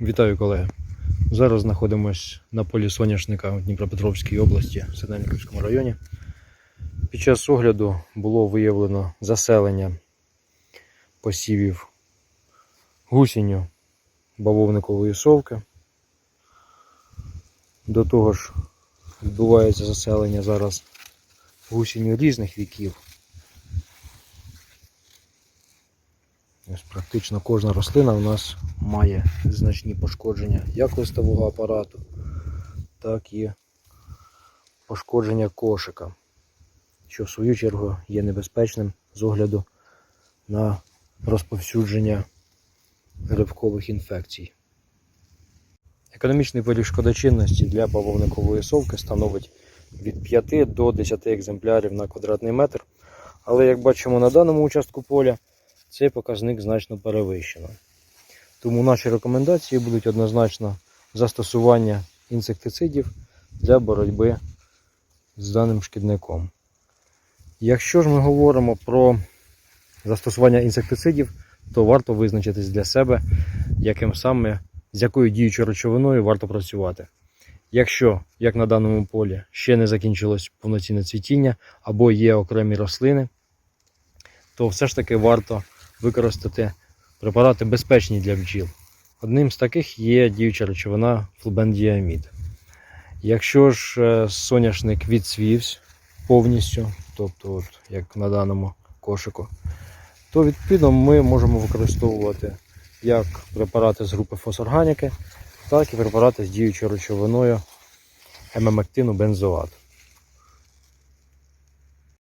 Вітаю колеги. Зараз знаходимося на полі соняшника у Дніпропетровській області, в Синельниковському районі. Під час огляду було виявлено заселення посівів гусінню бавовникової совки. До того ж відбувається заселення зараз гусінню різних віків. Ось практично кожна рослина у нас має значні пошкодження як листового апарату, так і пошкодження кошика, що в свою чергу є небезпечним з огляду на розповсюдження грибкових інфекцій. Економічний поріг шкодочинності для бавовникової совки становить від 5 до 10 екземплярів на квадратний метр. Але як бачимо на даному участку поля, цей показник значно перевищено. Тому наші рекомендації будуть однозначно застосування інсектицидів для боротьби з даним шкідником. Якщо ж ми говоримо про застосування інсектицидів, то варто визначитись для себе, яким саме, з якою діючою речовиною варто працювати. Якщо, як на даному полі, ще не закінчилось повноцінне цвітіння або є окремі рослини, то все ж таки варто використати препарати безпечні для бджіл. Одним з таких є діюча речовина флубендіамід. Якщо ж е, соняшник відцвівся повністю, тобто от, як на даному кошику, то відповідно ми можемо використовувати як препарати з групи фосорганіки, так і препарати з діючою речовиною емемектину бензоат.